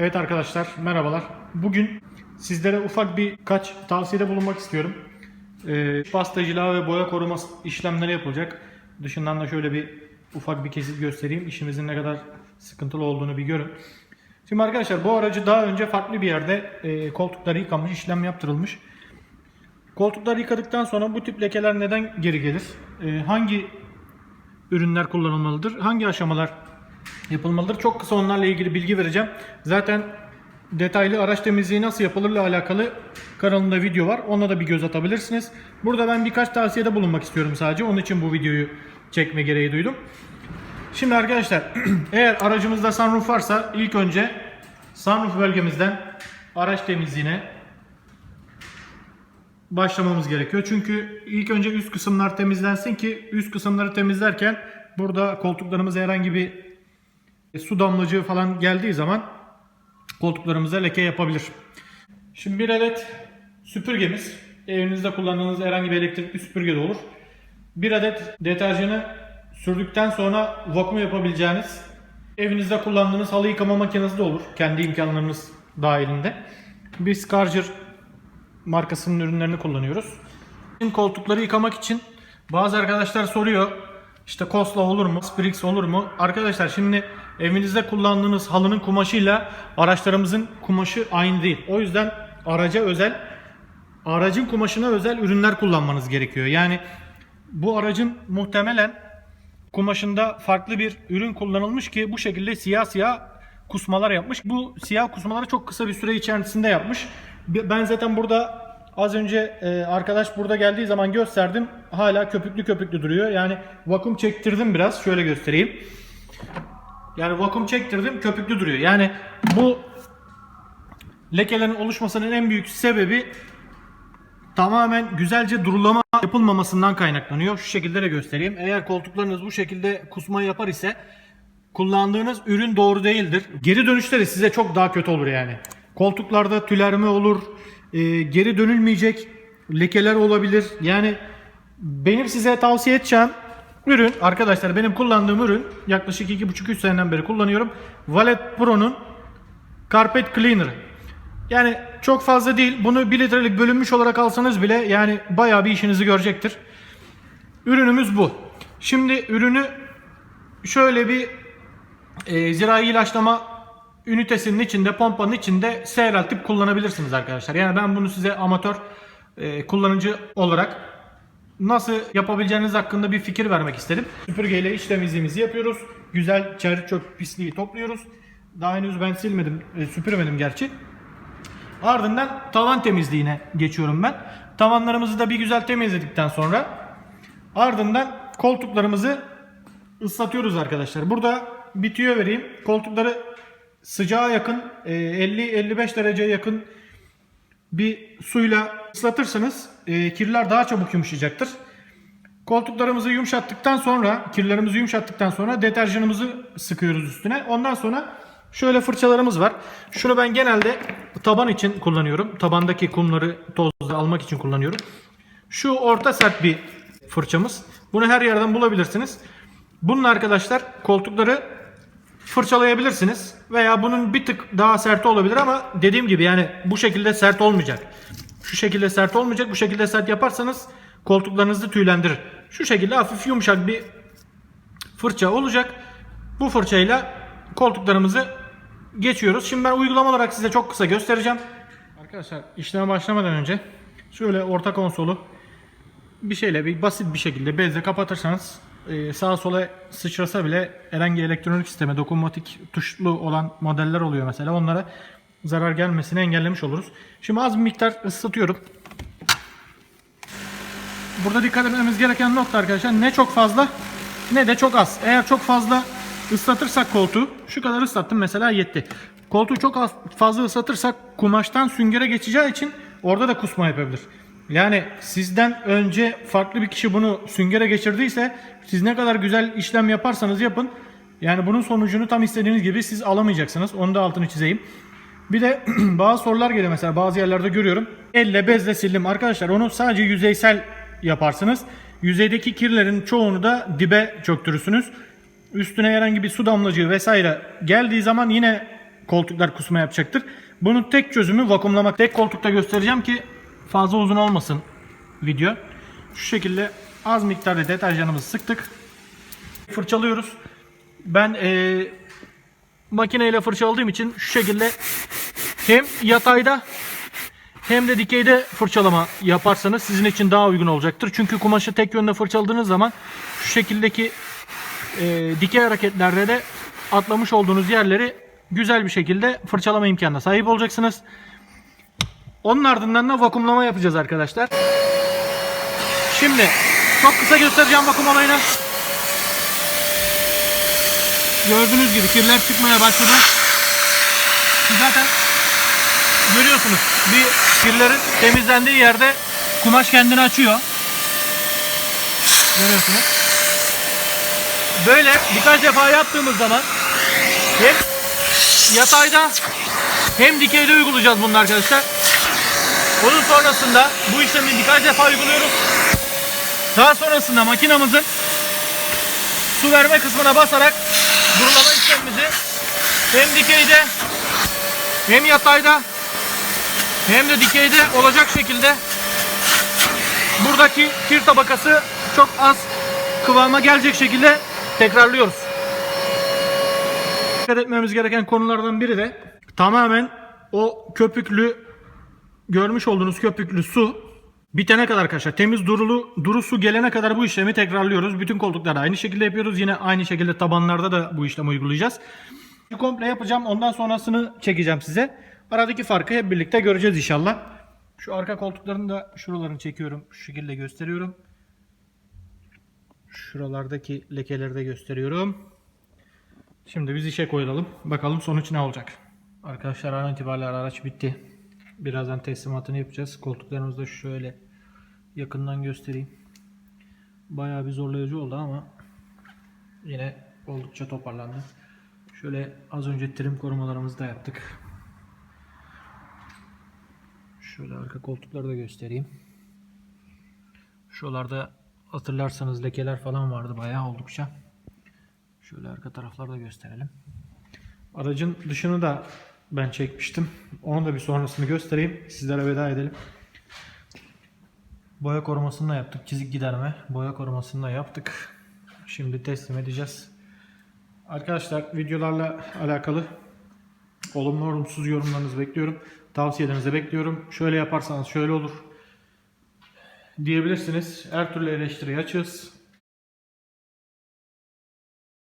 Evet arkadaşlar merhabalar. Bugün sizlere ufak birkaç tavsiyede bulunmak istiyorum. Ee, pastacılığa ve boya koruma işlemleri yapılacak. Dışından da şöyle bir ufak bir kesit göstereyim. İşimizin ne kadar sıkıntılı olduğunu bir görün. Şimdi arkadaşlar bu aracı daha önce farklı bir yerde e, koltukları yıkanmış, işlem yaptırılmış. Koltukları yıkadıktan sonra bu tip lekeler neden geri gelir? E, hangi ürünler kullanılmalıdır? Hangi aşamalar yapılmalıdır? Çok kısa onlarla ilgili bilgi vereceğim. Zaten detaylı araç temizliği nasıl yapılırla alakalı kanalımda video var. Ona da bir göz atabilirsiniz. Burada ben birkaç tavsiyede bulunmak istiyorum sadece. Onun için bu videoyu çekme gereği duydum. Şimdi arkadaşlar eğer aracımızda sunroof varsa ilk önce sunroof bölgemizden araç temizliğine başlamamız gerekiyor. Çünkü ilk önce üst kısımlar temizlensin ki üst kısımları temizlerken burada koltuklarımıza herhangi bir e, su damlacığı falan geldiği zaman koltuklarımıza leke yapabilir. Şimdi bir adet süpürgemiz evinizde kullandığınız herhangi bir elektrikli süpürge de olur. Bir adet deterjanı sürdükten sonra vakum yapabileceğiniz evinizde kullandığınız halı yıkama makinesi de olur. Kendi imkanlarınız dahilinde. Biz Carger markasının ürünlerini kullanıyoruz. Şimdi koltukları yıkamak için bazı arkadaşlar soruyor. İşte Kosla olur mu? Sprix olur mu? Arkadaşlar şimdi evinizde kullandığınız halının kumaşıyla araçlarımızın kumaşı aynı değil. O yüzden araca özel aracın kumaşına özel ürünler kullanmanız gerekiyor. Yani bu aracın muhtemelen kumaşında farklı bir ürün kullanılmış ki bu şekilde siyah siyah kusmalar yapmış. Bu siyah kusmaları çok kısa bir süre içerisinde yapmış. Ben zaten burada az önce e, arkadaş burada geldiği zaman gösterdim. Hala köpüklü köpüklü duruyor. Yani vakum çektirdim biraz. Şöyle göstereyim. Yani vakum çektirdim köpüklü duruyor. Yani bu lekelerin oluşmasının en büyük sebebi tamamen güzelce durulama yapılmamasından kaynaklanıyor. Şu şekilde de göstereyim. Eğer koltuklarınız bu şekilde kusma yapar ise kullandığınız ürün doğru değildir. Geri dönüşleri size çok daha kötü olur yani. Koltuklarda tülerme olur, e, geri dönülmeyecek lekeler olabilir. Yani benim size tavsiye edeceğim ürün arkadaşlar benim kullandığım ürün yaklaşık 2,5-3 seneden beri kullanıyorum. Valet Pro'nun Carpet Cleaner. Yani çok fazla değil. Bunu 1 litrelik bölünmüş olarak alsanız bile yani bayağı bir işinizi görecektir. Ürünümüz bu. Şimdi ürünü şöyle bir e, zirai ilaçlama ünitesinin içinde, pompanın içinde seyreltip kullanabilirsiniz arkadaşlar. Yani ben bunu size amatör e, kullanıcı olarak nasıl yapabileceğiniz hakkında bir fikir vermek istedim. Süpürgeyle iç temizliğimizi yapıyoruz. Güzel çer çöp pisliği topluyoruz. Daha henüz ben silmedim, e, süpürmedim gerçi. Ardından tavan temizliğine geçiyorum ben. Tavanlarımızı da bir güzel temizledikten sonra ardından koltuklarımızı ıslatıyoruz arkadaşlar. Burada bir tüyo vereyim. Koltukları sıcağa yakın e, 50-55 dereceye yakın bir suyla ıslatırsanız e, kirler daha çabuk yumuşayacaktır. Koltuklarımızı yumuşattıktan sonra, kirlerimizi yumuşattıktan sonra deterjanımızı sıkıyoruz üstüne. Ondan sonra şöyle fırçalarımız var. Şunu ben genelde taban için kullanıyorum. Tabandaki kumları, tozları almak için kullanıyorum. Şu orta sert bir fırçamız. Bunu her yerden bulabilirsiniz. Bunun arkadaşlar koltukları fırçalayabilirsiniz. Veya bunun bir tık daha sert olabilir ama dediğim gibi yani bu şekilde sert olmayacak. Şu şekilde sert olmayacak. Bu şekilde sert yaparsanız koltuklarınızı tüylendirir. Şu şekilde hafif yumuşak bir fırça olacak. Bu fırçayla koltuklarımızı geçiyoruz. Şimdi ben uygulama olarak size çok kısa göstereceğim. Arkadaşlar işleme başlamadan önce şöyle orta konsolu bir şeyle bir basit bir şekilde bezle kapatırsanız sağa sola sıçrasa bile herhangi elektronik sisteme dokunmatik tuşlu olan modeller oluyor mesela onlara zarar gelmesini engellemiş oluruz. Şimdi az bir miktar ıslatıyorum. Burada dikkat etmemiz gereken nokta arkadaşlar ne çok fazla ne de çok az. Eğer çok fazla ıslatırsak koltuğu şu kadar ıslattım mesela yetti. Koltuğu çok az fazla ıslatırsak kumaştan süngere geçeceği için orada da kusma yapabilir. Yani sizden önce farklı bir kişi bunu süngere geçirdiyse siz ne kadar güzel işlem yaparsanız yapın. Yani bunun sonucunu tam istediğiniz gibi siz alamayacaksınız. Onu da altını çizeyim. Bir de bazı sorular geliyor mesela bazı yerlerde görüyorum. Elle bezle sildim. Arkadaşlar onu sadece yüzeysel yaparsınız. Yüzeydeki kirlerin çoğunu da dibe çöktürürsünüz. Üstüne herhangi bir su damlacığı vesaire geldiği zaman yine koltuklar kusma yapacaktır. Bunun tek çözümü vakumlamak. Tek koltukta göstereceğim ki fazla uzun olmasın video. Şu şekilde az miktarda deterjanımızı sıktık. Fırçalıyoruz. Ben eee makineyle fırçaladığım için şu şekilde hem yatayda hem de dikeyde fırçalama yaparsanız sizin için daha uygun olacaktır. Çünkü kumaşı tek yönde fırçaladığınız zaman şu şekildeki e, dikey hareketlerde de atlamış olduğunuz yerleri güzel bir şekilde fırçalama imkanına sahip olacaksınız. Onun ardından da vakumlama yapacağız arkadaşlar. Şimdi çok kısa göstereceğim vakum olayını. Gördüğünüz gibi kirler çıkmaya başladı. Zaten görüyorsunuz bir kirlerin temizlendiği yerde kumaş kendini açıyor. Görüyorsunuz. Böyle birkaç defa yaptığımız zaman hem yatayda hem dikeyde uygulayacağız bunu arkadaşlar. Onun sonrasında bu işlemi birkaç defa uyguluyoruz. Daha sonrasında makinamızın su verme kısmına basarak durulama işlemimizi hem dikeyde hem yatayda hem de dikeyde olacak şekilde buradaki kir tabakası çok az kıvama gelecek şekilde tekrarlıyoruz. Dikkat etmemiz gereken konulardan biri de tamamen o köpüklü görmüş olduğunuz köpüklü su bitene kadar arkadaşlar temiz durulu duru su gelene kadar bu işlemi tekrarlıyoruz. Bütün koltuklarda aynı şekilde yapıyoruz. Yine aynı şekilde tabanlarda da bu işlemi uygulayacağız. Komple yapacağım. Ondan sonrasını çekeceğim size. Aradaki farkı hep birlikte göreceğiz inşallah. Şu arka koltukların da şuralarını çekiyorum. Şu şekilde gösteriyorum. Şuralardaki lekeleri de gösteriyorum. Şimdi biz işe koyulalım. Bakalım sonuç ne olacak. Arkadaşlar an itibariyle araç bitti. Birazdan teslimatını yapacağız. Koltuklarımızı da şöyle yakından göstereyim. Bayağı bir zorlayıcı oldu ama yine oldukça toparlandı. Şöyle az önce trim korumalarımızı da yaptık. Şöyle arka koltukları da göstereyim. Şuralarda hatırlarsanız lekeler falan vardı bayağı oldukça. Şöyle arka tarafları da gösterelim. Aracın dışını da ben çekmiştim. Onun da bir sonrasını göstereyim. Sizlere veda edelim. Boya korumasını da yaptık. Çizik giderme. Boya korumasını da yaptık. Şimdi teslim edeceğiz. Arkadaşlar videolarla alakalı olumlu olumsuz yorumlarınızı bekliyorum. Tavsiyelerinizi bekliyorum. Şöyle yaparsanız şöyle olur diyebilirsiniz. Her türlü eleştiriye açığız.